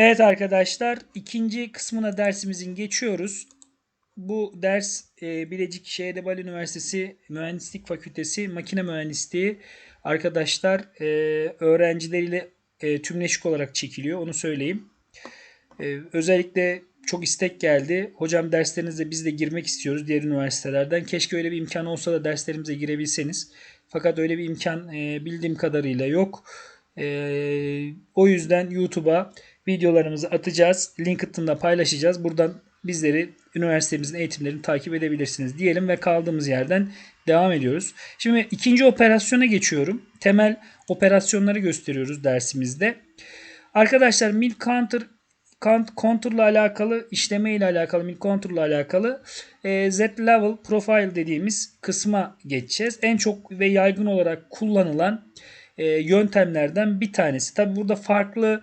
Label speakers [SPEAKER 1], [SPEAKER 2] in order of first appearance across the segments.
[SPEAKER 1] Evet arkadaşlar ikinci kısmına dersimizin geçiyoruz. Bu ders e, Bilecik Şehidebali Üniversitesi Mühendislik Fakültesi Makine Mühendisliği arkadaşlar e, öğrencileriyle e, tümleşik olarak çekiliyor onu söyleyeyim. E, özellikle çok istek geldi. Hocam derslerinize biz de girmek istiyoruz diğer üniversitelerden. Keşke öyle bir imkan olsa da derslerimize girebilseniz. Fakat öyle bir imkan e, bildiğim kadarıyla yok. E, o yüzden YouTube'a videolarımızı atacağız. LinkedIn'da paylaşacağız. Buradan bizleri üniversitemizin eğitimlerini takip edebilirsiniz diyelim ve kaldığımız yerden devam ediyoruz. Şimdi ikinci operasyona geçiyorum. Temel operasyonları gösteriyoruz dersimizde. Arkadaşlar mid counter contour'la alakalı işleme ile alakalı mid contour'la alakalı e, Z level profile dediğimiz kısma geçeceğiz. En çok ve yaygın olarak kullanılan e, yöntemlerden bir tanesi. Tabi burada farklı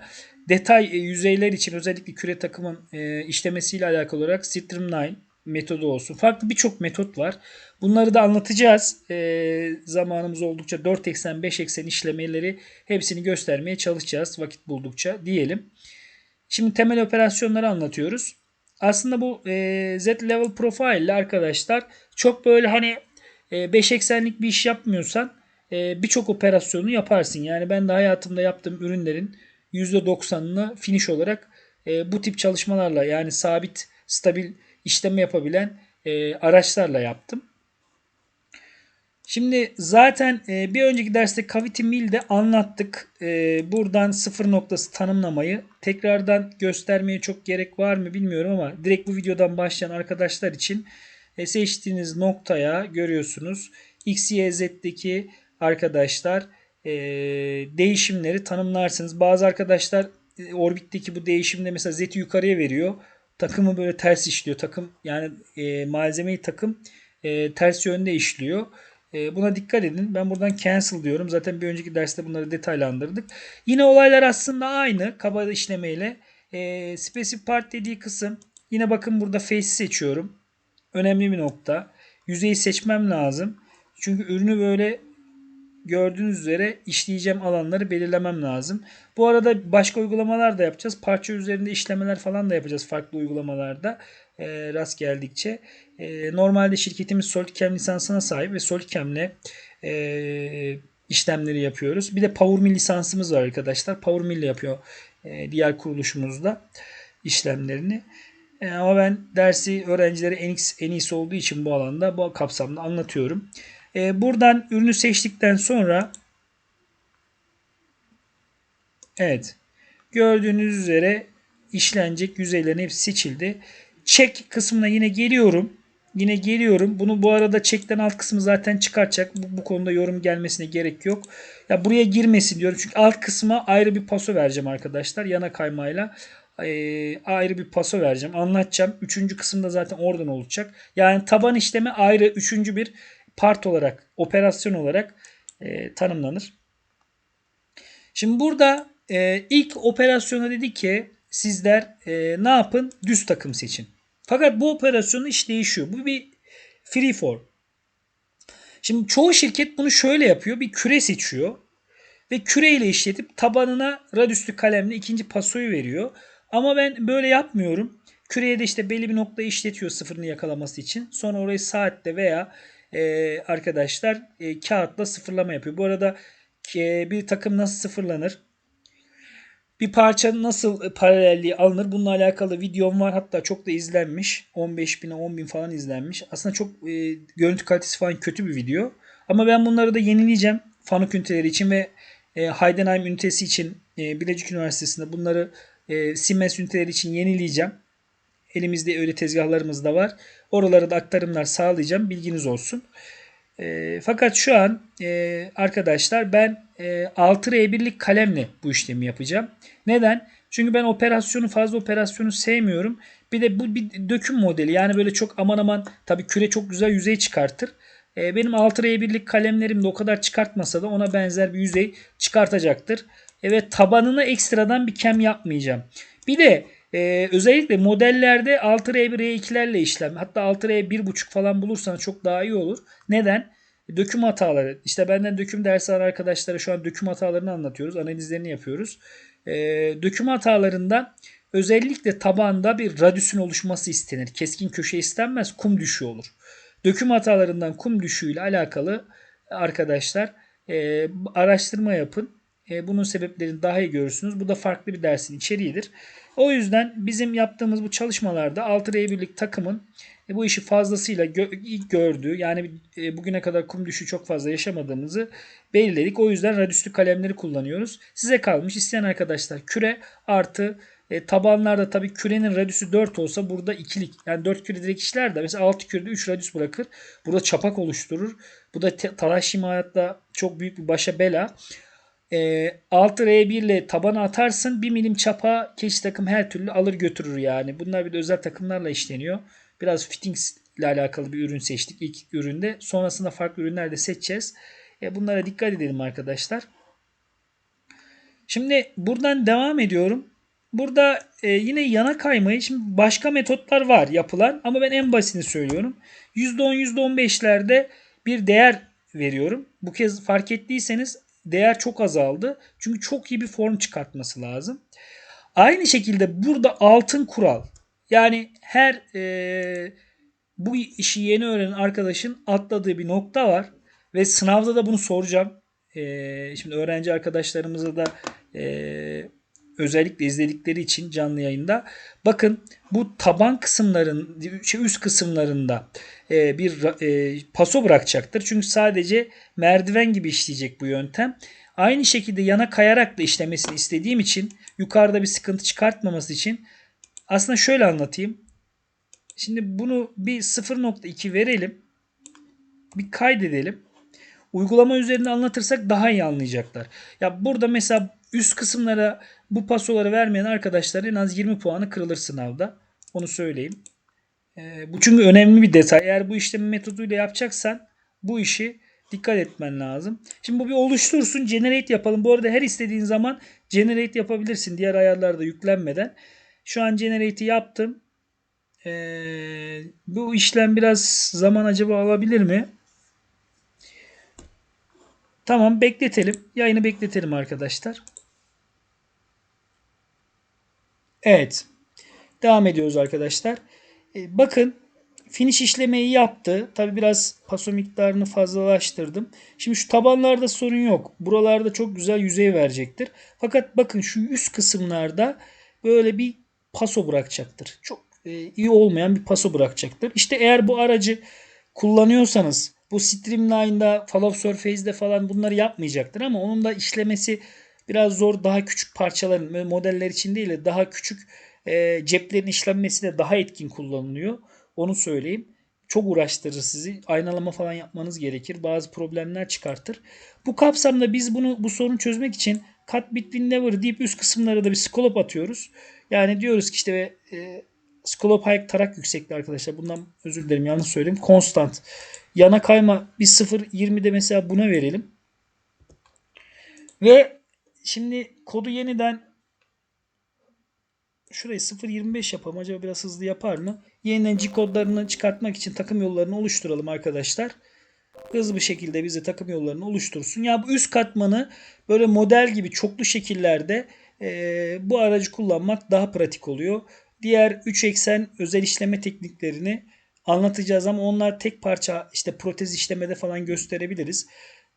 [SPEAKER 1] detay e, yüzeyler için özellikle küre takımın e, işlemesiyle alakalı olarak Streamline metodu olsun. Farklı birçok metot var. Bunları da anlatacağız. E, zamanımız oldukça 4 eksen 5 eksen işlemeleri hepsini göstermeye çalışacağız vakit buldukça diyelim. Şimdi temel operasyonları anlatıyoruz. Aslında bu e, Z level profile ile arkadaşlar çok böyle hani e, 5 eksenlik bir iş yapmıyorsan e, birçok operasyonu yaparsın. Yani ben de hayatımda yaptığım ürünlerin %90'ını finish olarak e, bu tip çalışmalarla yani sabit, stabil işlem yapabilen e, araçlarla yaptım. Şimdi zaten e, bir önceki derste Cavity Mill'de anlattık. E, buradan sıfır noktası tanımlamayı tekrardan göstermeye çok gerek var mı bilmiyorum ama direkt bu videodan başlayan arkadaşlar için e, seçtiğiniz noktaya görüyorsunuz. X, Y, Z'deki arkadaşlar e, değişimleri tanımlarsınız. Bazı arkadaşlar e, orbitteki bu değişimde mesela Z'yi yukarıya veriyor. Takımı böyle ters işliyor. Takım yani e, malzemeyi takım e, ters yönde işliyor. E, buna dikkat edin. Ben buradan cancel diyorum. Zaten bir önceki derste bunları detaylandırdık. Yine olaylar aslında aynı. Kaba işlemeyle. E, specific part dediği kısım. Yine bakın burada face seçiyorum. Önemli bir nokta. Yüzeyi seçmem lazım. Çünkü ürünü böyle gördüğünüz üzere işleyeceğim alanları belirlemem lazım. Bu arada başka uygulamalar da yapacağız. Parça üzerinde işlemeler falan da yapacağız farklı uygulamalarda e, rast geldikçe. E, normalde şirketimiz SolidCam lisansına sahip ve SolidCam'le e, işlemleri yapıyoruz. Bir de PowerMill lisansımız var arkadaşlar. PowerMill yapıyor e, diğer kuruluşumuzda işlemlerini. E, ama ben dersi öğrencilere en, en iyisi olduğu için bu alanda bu kapsamda anlatıyorum. E, buradan ürünü seçtikten sonra evet gördüğünüz üzere işlenecek yüzeylerin hepsi seçildi. Check kısmına yine geliyorum. Yine geliyorum. Bunu bu arada check'ten alt kısmı zaten çıkartacak. Bu, bu konuda yorum gelmesine gerek yok. Ya buraya girmesin diyorum. Çünkü alt kısma ayrı bir paso vereceğim arkadaşlar. Yana kaymayla e, ayrı bir paso vereceğim. Anlatacağım. Üçüncü kısımda zaten oradan olacak. Yani taban işlemi ayrı üçüncü bir part olarak, operasyon olarak e, tanımlanır. Şimdi burada e, ilk operasyona dedi ki sizler e, ne yapın? Düz takım seçin. Fakat bu operasyonun iş değişiyor. Bu bir free form. Şimdi çoğu şirket bunu şöyle yapıyor. Bir küre seçiyor ve küreyle işletip tabanına radüslü kalemle ikinci pasoyu veriyor. Ama ben böyle yapmıyorum. Küreye de işte belli bir noktayı işletiyor sıfırını yakalaması için. Sonra orayı saatte veya e, arkadaşlar e, kağıtla sıfırlama yapıyor. Bu arada e, bir takım nasıl sıfırlanır? Bir parça nasıl paralelliği alınır? Bununla alakalı videom var. Hatta çok da izlenmiş. 15 bine 10 bin falan izlenmiş. Aslında çok e, görüntü kalitesi falan kötü bir video. Ama ben bunları da yenileyeceğim. Fanuk üniteleri için ve e, Heidenheim ünitesi için e, Bilecik Üniversitesi'nde bunları e, Siemens üniteleri için yenileyeceğim. Elimizde öyle tezgahlarımız da var. Oralara da aktarımlar sağlayacağım. Bilginiz olsun. E, fakat şu an e, arkadaşlar ben e, 6R1'lik kalemle bu işlemi yapacağım. Neden? Çünkü ben operasyonu fazla operasyonu sevmiyorum. Bir de bu bir döküm modeli. Yani böyle çok aman aman tabii küre çok güzel yüzey çıkartır. E, benim 6R1'lik kalemlerim de o kadar çıkartmasa da ona benzer bir yüzey çıkartacaktır. Evet tabanına ekstradan bir kem yapmayacağım. Bir de ee, özellikle modellerde 6R1, R2'lerle işlem hatta 6R 1.5 falan bulursanız çok daha iyi olur. Neden? Döküm hataları. İşte benden döküm dersi alan arkadaşlara şu an döküm hatalarını anlatıyoruz. Analizlerini yapıyoruz. Ee, döküm hatalarından özellikle tabanda bir radüsün oluşması istenir. Keskin köşe istenmez, kum düşüğü olur. Döküm hatalarından kum düşüğüyle alakalı arkadaşlar e, araştırma yapın. E, bunun sebeplerini daha iyi görürsünüz. Bu da farklı bir dersin içeriğidir. O yüzden bizim yaptığımız bu çalışmalarda 6R birlik takımın e, bu işi fazlasıyla ilk gördüğü yani e, bugüne kadar kum düşüğü çok fazla yaşamadığımızı belirledik. O yüzden radüslü kalemleri kullanıyoruz. Size kalmış isteyen arkadaşlar küre artı e, tabanlarda tabii kürenin radüsü 4 olsa burada ikilik. Yani 4 küre direkt işler de mesela 6 kürede 3 radüs bırakır. Burada çapak oluşturur. Bu da talaş hayatta çok büyük bir başa bela. E, 6R1 ile tabana atarsın 1 milim çapa keş takım her türlü alır götürür yani. Bunlar bir de özel takımlarla işleniyor. Biraz fittings ile alakalı bir ürün seçtik ilk üründe. Sonrasında farklı ürünler de seçeceğiz. E, bunlara dikkat edelim arkadaşlar. Şimdi buradan devam ediyorum. Burada e, yine yana kaymayı şimdi başka metotlar var yapılan ama ben en basitini söylüyorum. %10 %15'lerde bir değer veriyorum. Bu kez fark ettiyseniz değer çok azaldı. Çünkü çok iyi bir form çıkartması lazım. Aynı şekilde burada altın kural. Yani her e, bu işi yeni öğrenen arkadaşın atladığı bir nokta var. Ve sınavda da bunu soracağım. E, şimdi öğrenci arkadaşlarımıza da e, özellikle izledikleri için canlı yayında. Bakın bu taban kısımların şey, üst kısımlarında e, bir e, paso bırakacaktır. Çünkü sadece merdiven gibi işleyecek bu yöntem. Aynı şekilde yana kayarak da işlemesini istediğim için yukarıda bir sıkıntı çıkartmaması için aslında şöyle anlatayım. Şimdi bunu bir 0.2 verelim. Bir kaydedelim. Uygulama üzerinde anlatırsak daha iyi anlayacaklar. Ya burada mesela üst kısımlara bu pasoları vermeyen arkadaşlar en az 20 puanı kırılır sınavda. Onu söyleyeyim. Ee, bu çünkü önemli bir detay. Eğer bu işlemi metoduyla yapacaksan bu işi dikkat etmen lazım. Şimdi bu bir oluştursun. Generate yapalım. Bu arada her istediğin zaman generate yapabilirsin. Diğer ayarlarda yüklenmeden. Şu an generate'i yaptım. Ee, bu işlem biraz zaman acaba alabilir mi? Tamam bekletelim. Yayını bekletelim arkadaşlar. Evet. Devam ediyoruz arkadaşlar. Ee, bakın finish işlemeyi yaptı. Tabi biraz paso miktarını fazlalaştırdım. Şimdi şu tabanlarda sorun yok. Buralarda çok güzel yüzey verecektir. Fakat bakın şu üst kısımlarda böyle bir paso bırakacaktır. Çok e, iyi olmayan bir paso bırakacaktır. İşte eğer bu aracı kullanıyorsanız bu Streamline'da, Fall of Surface'de falan bunları yapmayacaktır ama onun da işlemesi biraz zor. Daha küçük parçaların modeller için değil de daha küçük e, ceplerin işlenmesi de daha etkin kullanılıyor. Onu söyleyeyim. Çok uğraştırır sizi. Aynalama falan yapmanız gerekir. Bazı problemler çıkartır. Bu kapsamda biz bunu bu sorunu çözmek için cut between never deyip üst kısımlara da bir scope atıyoruz. Yani diyoruz ki işte e, scope height tarak yüksekliği arkadaşlar. Bundan özür dilerim yanlış söyleyeyim. Constant. Yana kayma bir 0.20'de mesela buna verelim. Ve şimdi kodu yeniden şurayı 0.25 yapalım. Acaba biraz hızlı yapar mı? Yeniden G kodlarını çıkartmak için takım yollarını oluşturalım arkadaşlar. Hızlı bir şekilde bize takım yollarını oluştursun. Ya bu üst katmanı böyle model gibi çoklu şekillerde e, bu aracı kullanmak daha pratik oluyor. Diğer 3 eksen özel işleme tekniklerini anlatacağız ama onlar tek parça işte protez işlemede falan gösterebiliriz.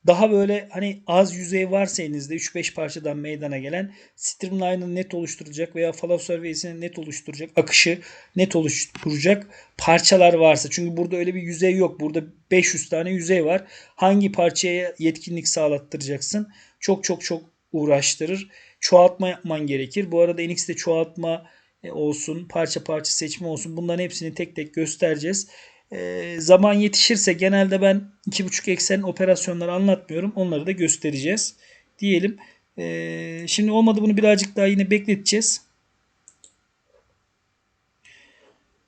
[SPEAKER 1] Daha böyle hani az yüzey varsa elinizde 3-5 parçadan meydana gelen streamline'ı net oluşturacak veya follow surface'ini net oluşturacak, akışı net oluşturacak parçalar varsa. Çünkü burada öyle bir yüzey yok. Burada 500 tane yüzey var. Hangi parçaya yetkinlik sağlattıracaksın? Çok çok çok uğraştırır. Çoğaltma yapman gerekir. Bu arada NX'de çoğaltma olsun, parça parça seçme olsun. Bunların hepsini tek tek göstereceğiz. E, zaman yetişirse genelde ben 2.5 eksen operasyonları anlatmıyorum. Onları da göstereceğiz. Diyelim. E, şimdi olmadı bunu birazcık daha yine bekleteceğiz.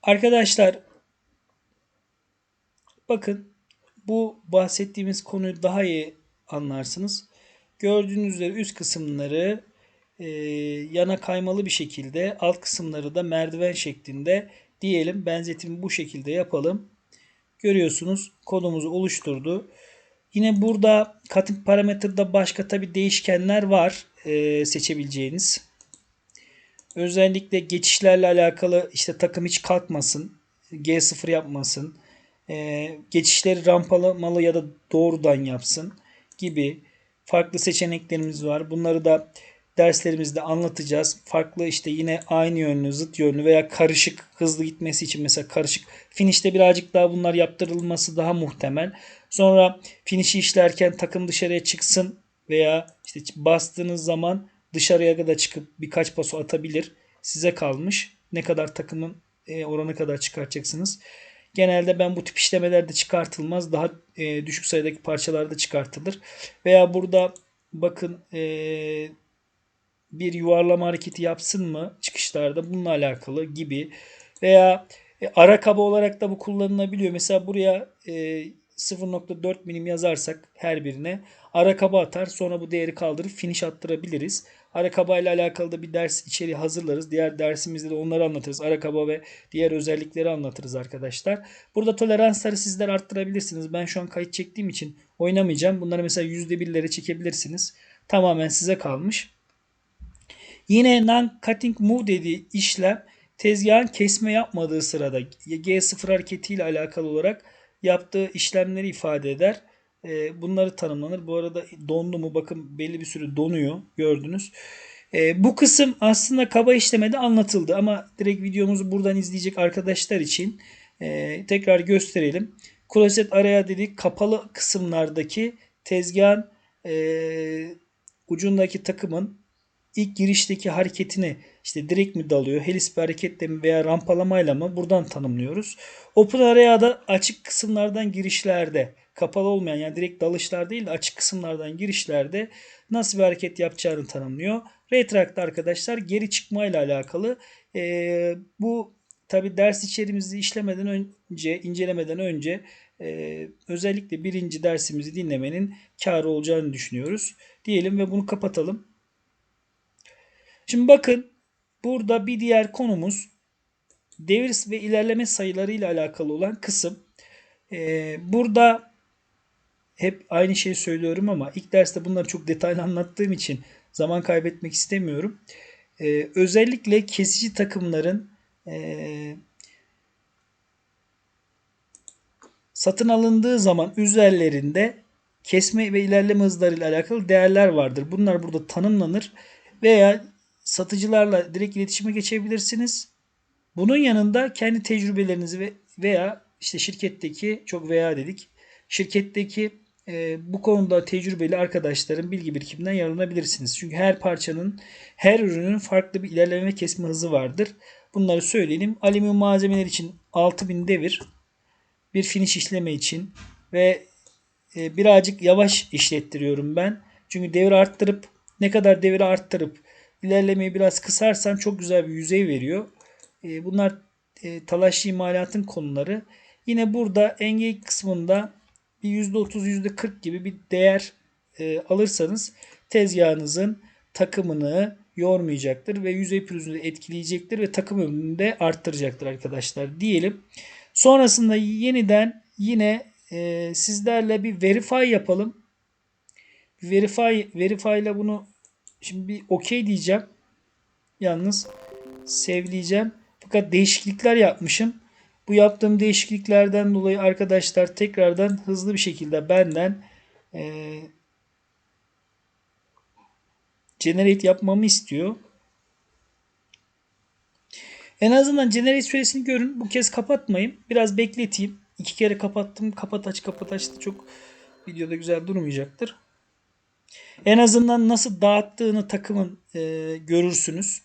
[SPEAKER 1] Arkadaşlar bakın bu bahsettiğimiz konuyu daha iyi anlarsınız. Gördüğünüz üzere üst kısımları e, yana kaymalı bir şekilde alt kısımları da merdiven şeklinde diyelim. Benzetimi bu şekilde yapalım. Görüyorsunuz kodumuzu oluşturdu. Yine burada cutting parametrede başka tabi değişkenler var e, seçebileceğiniz. özellikle geçişlerle alakalı işte takım hiç kalkmasın. G0 yapmasın. E, geçişleri rampalamalı ya da doğrudan yapsın gibi farklı seçeneklerimiz var. Bunları da derslerimizde anlatacağız. Farklı işte yine aynı yönlü, zıt yönlü veya karışık hızlı gitmesi için mesela karışık finişte birazcık daha bunlar yaptırılması daha muhtemel. Sonra finişi işlerken takım dışarıya çıksın veya işte bastığınız zaman dışarıya kadar çıkıp birkaç paso atabilir. Size kalmış. Ne kadar takımın e, oranı kadar çıkartacaksınız. Genelde ben bu tip işlemelerde çıkartılmaz. Daha e, düşük sayıdaki parçalarda çıkartılır. Veya burada bakın e, bir yuvarlama hareketi yapsın mı çıkışlarda bununla alakalı gibi veya e, ara kaba olarak da bu kullanılabiliyor. Mesela buraya e, 0.4 milim yazarsak her birine ara kaba atar sonra bu değeri kaldırıp finish attırabiliriz. Ara kaba ile alakalı da bir ders içeriği hazırlarız. Diğer dersimizde de onları anlatırız. Ara kaba ve diğer özellikleri anlatırız arkadaşlar. Burada toleransları sizler arttırabilirsiniz. Ben şu an kayıt çektiğim için oynamayacağım. Bunları mesela %1'lere çekebilirsiniz. Tamamen size kalmış. Yine non-cutting move dediği işlem tezgahın kesme yapmadığı sırada G0 hareketiyle alakalı olarak yaptığı işlemleri ifade eder. E, bunları tanımlanır. Bu arada dondu mu bakın belli bir süre donuyor gördünüz. E, bu kısım aslında kaba işlemede anlatıldı ama direkt videomuzu buradan izleyecek arkadaşlar için e, tekrar gösterelim. Kloset araya dedik kapalı kısımlardaki tezgahın ucundaki takımın ilk girişteki hareketini işte direkt mi dalıyor, helis bir hareketle mi veya rampalamayla mı buradan tanımlıyoruz. Open area'da da açık kısımlardan girişlerde kapalı olmayan yani direkt dalışlar değil de açık kısımlardan girişlerde nasıl bir hareket yapacağını tanımlıyor. Retract arkadaşlar geri çıkmayla alakalı. Ee, bu tabi ders içeriğimizi işlemeden önce, incelemeden önce e, özellikle birinci dersimizi dinlemenin karı olacağını düşünüyoruz. Diyelim ve bunu kapatalım. Şimdi bakın burada bir diğer konumuz devir ve ilerleme sayıları ile alakalı olan kısım. Ee, burada hep aynı şeyi söylüyorum ama ilk derste bunları çok detaylı anlattığım için zaman kaybetmek istemiyorum. Ee, özellikle kesici takımların e, satın alındığı zaman üzerlerinde kesme ve ilerleme hızları ile alakalı değerler vardır. Bunlar burada tanımlanır veya satıcılarla direkt iletişime geçebilirsiniz. Bunun yanında kendi tecrübelerinizi ve veya işte şirketteki çok veya dedik şirketteki e, bu konuda tecrübeli arkadaşların bilgi birikiminden yararlanabilirsiniz. Çünkü her parçanın her ürünün farklı bir ilerleme ve kesme hızı vardır. Bunları söyleyelim. Alüminyum malzemeler için 6000 devir bir finish işleme için ve e, birazcık yavaş işlettiriyorum ben. Çünkü devir arttırıp ne kadar deviri arttırıp ilerlemeyi biraz kısarsan çok güzel bir yüzey veriyor. E, bunlar e, talaşlı imalatın konuları. Yine burada engel kısmında bir %30 %40 gibi bir değer e, alırsanız tezgahınızın takımını yormayacaktır ve yüzey pürüzünü etkileyecektir ve takım ömrünü de arttıracaktır arkadaşlar diyelim. Sonrasında yeniden yine e, sizlerle bir verify yapalım. Verify, verify ile bunu Şimdi bir okey diyeceğim. Yalnız sevleyeceğim. Fakat değişiklikler yapmışım. Bu yaptığım değişikliklerden dolayı arkadaşlar tekrardan hızlı bir şekilde benden e, generate yapmamı istiyor. En azından generate süresini görün. Bu kez kapatmayayım. Biraz bekleteyim. İki kere kapattım. Kapat aç kapat aç da çok videoda güzel durmayacaktır. En azından nasıl dağıttığını takımın e, görürsünüz.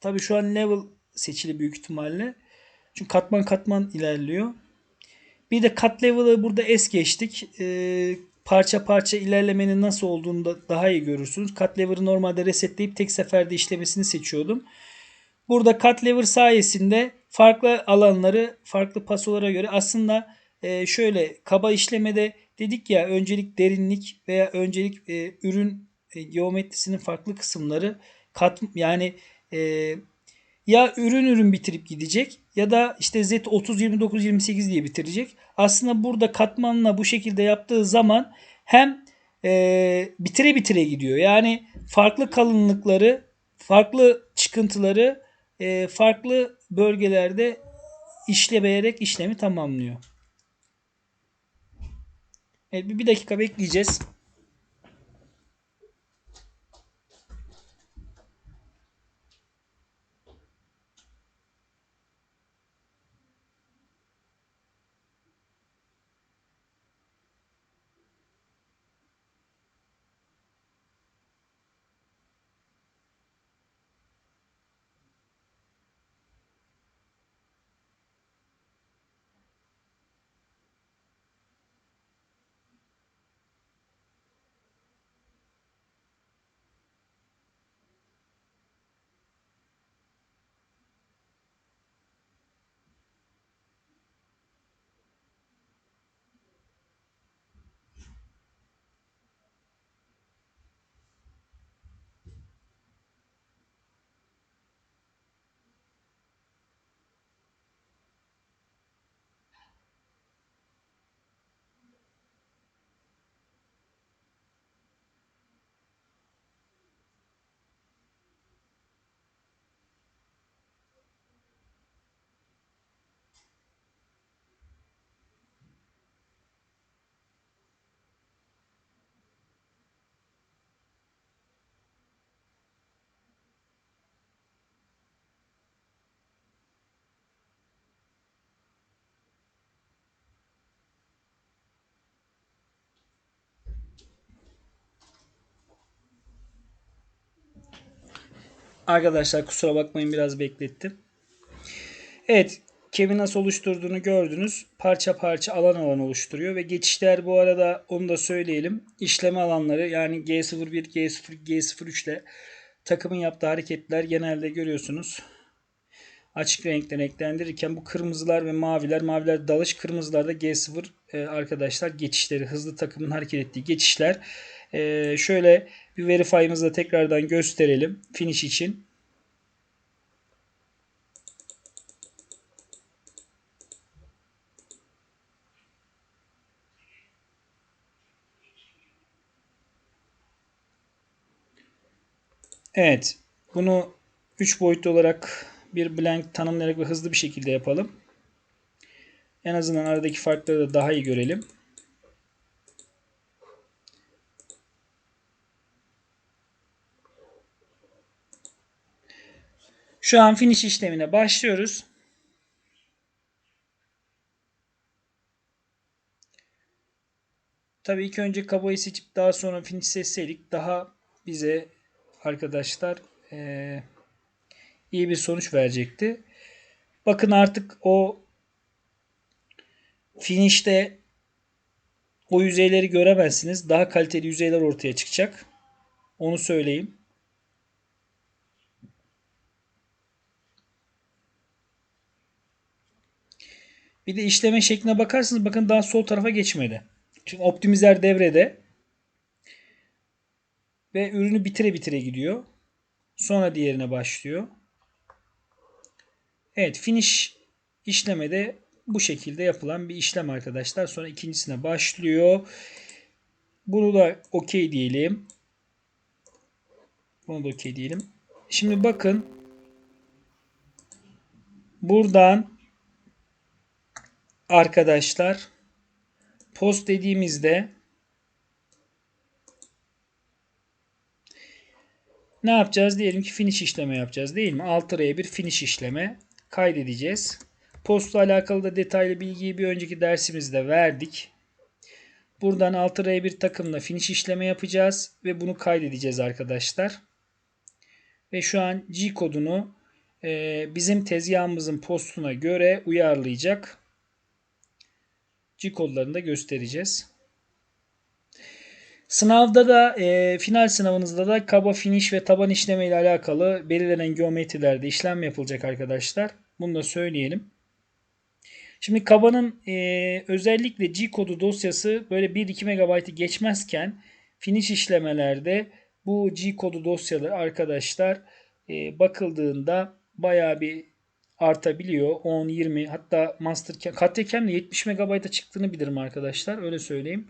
[SPEAKER 1] Tabi şu an level seçili büyük ihtimalle. Çünkü katman katman ilerliyor. Bir de kat level'ı burada es geçtik. E, parça parça ilerlemenin nasıl olduğunu da daha iyi görürsünüz. Cut lever'ı normalde resetleyip tek seferde işlemesini seçiyordum. Burada cut lever sayesinde farklı alanları farklı pasolara göre aslında e, şöyle kaba işlemede Dedik ya öncelik derinlik veya öncelik e, ürün e, geometrisinin farklı kısımları kat yani e, ya ürün ürün bitirip gidecek ya da işte Z 30 29 28 diye bitirecek. Aslında burada katmanla bu şekilde yaptığı zaman hem e, bitire bitire gidiyor. Yani farklı kalınlıkları, farklı çıkıntıları e, farklı bölgelerde işlemeyerek işlemi tamamlıyor. Evet bir dakika bekleyeceğiz. Arkadaşlar kusura bakmayın biraz beklettim. Evet. Kemi nasıl oluşturduğunu gördünüz. Parça parça alan alan oluşturuyor ve geçişler bu arada onu da söyleyelim. İşleme alanları yani G01, G02, G03 ile takımın yaptığı hareketler genelde görüyorsunuz. Açık renkten renklendirirken bu kırmızılar ve maviler, maviler dalış, kırmızılar da G0 e, arkadaşlar geçişleri, hızlı takımın hareket ettiği geçişler. E, şöyle bir verify'ımızı da tekrardan gösterelim finish için. Evet. Bunu 3 boyutlu olarak bir blank tanımlayarak ve hızlı bir şekilde yapalım. En azından aradaki farkları da daha iyi görelim. Şu an finish işlemine başlıyoruz. Tabii ilk önce kabayı seçip daha sonra finish seçseydik daha bize arkadaşlar e, iyi bir sonuç verecekti. Bakın artık o finish'te o yüzeyleri göremezsiniz. Daha kaliteli yüzeyler ortaya çıkacak. Onu söyleyeyim. Bir de işleme şekline bakarsanız bakın daha sol tarafa geçmedi. Çünkü optimizer devrede ve ürünü bitire bitire gidiyor. Sonra diğerine başlıyor. Evet finish işlemede bu şekilde yapılan bir işlem arkadaşlar. Sonra ikincisine başlıyor. Bunu da okey diyelim. Bunu da okey diyelim. Şimdi bakın buradan arkadaşlar post dediğimizde ne yapacağız? Diyelim ki finish işleme yapacağız değil mi? Alt bir finish işleme kaydedeceğiz. Postla alakalı da detaylı bilgiyi bir önceki dersimizde verdik. Buradan alt araya bir takımla finish işleme yapacağız ve bunu kaydedeceğiz arkadaşlar. Ve şu an G kodunu e, bizim tezgahımızın postuna göre uyarlayacak. G kodlarını da göstereceğiz. Sınavda da e, final sınavınızda da kaba finish ve taban işleme ile alakalı belirlenen geometrilerde işlem yapılacak arkadaşlar. Bunu da söyleyelim. Şimdi kabanın e, özellikle G kodu dosyası böyle 1-2 MB'ı geçmezken finish işlemelerde bu G kodu dosyaları arkadaşlar e, bakıldığında bayağı bir artabiliyor. 10, 20 hatta Mastercam, Katyacam'le 70 MB'a çıktığını bilirim arkadaşlar. Öyle söyleyeyim.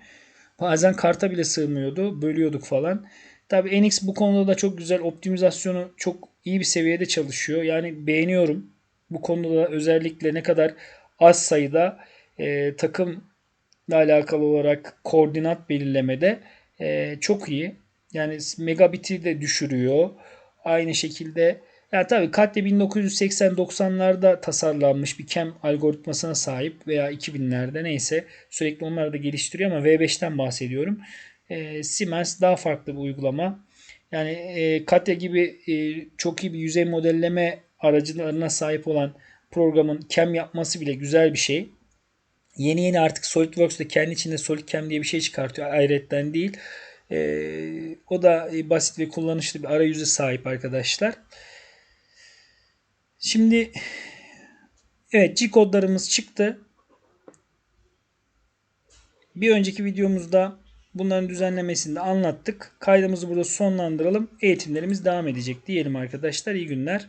[SPEAKER 1] Bazen karta bile sığmıyordu. Bölüyorduk falan. Tabii NX bu konuda da çok güzel. Optimizasyonu çok iyi bir seviyede çalışıyor. Yani beğeniyorum. Bu konuda da özellikle ne kadar az sayıda e, takımla alakalı olarak koordinat belirlemede e, çok iyi. Yani megabit'i de düşürüyor. Aynı şekilde ya tabii Katya 1980-90'larda tasarlanmış bir CAM algoritmasına sahip veya 2000'lerde neyse sürekli onları da geliştiriyor ama V5'ten bahsediyorum. E, Siemens daha farklı bir uygulama. Yani e, Katya gibi e, çok iyi bir yüzey modelleme aracılarına sahip olan programın CAM yapması bile güzel bir şey. Yeni yeni artık SolidWorks da kendi içinde SolidCam diye bir şey çıkartıyor. Ayrıyetten değil. E, o da e, basit ve kullanışlı bir arayüze sahip arkadaşlar. Şimdi evet G kodlarımız çıktı. Bir önceki videomuzda bunların düzenlemesini de anlattık. Kaydımızı burada sonlandıralım. Eğitimlerimiz devam edecek diyelim arkadaşlar. İyi günler.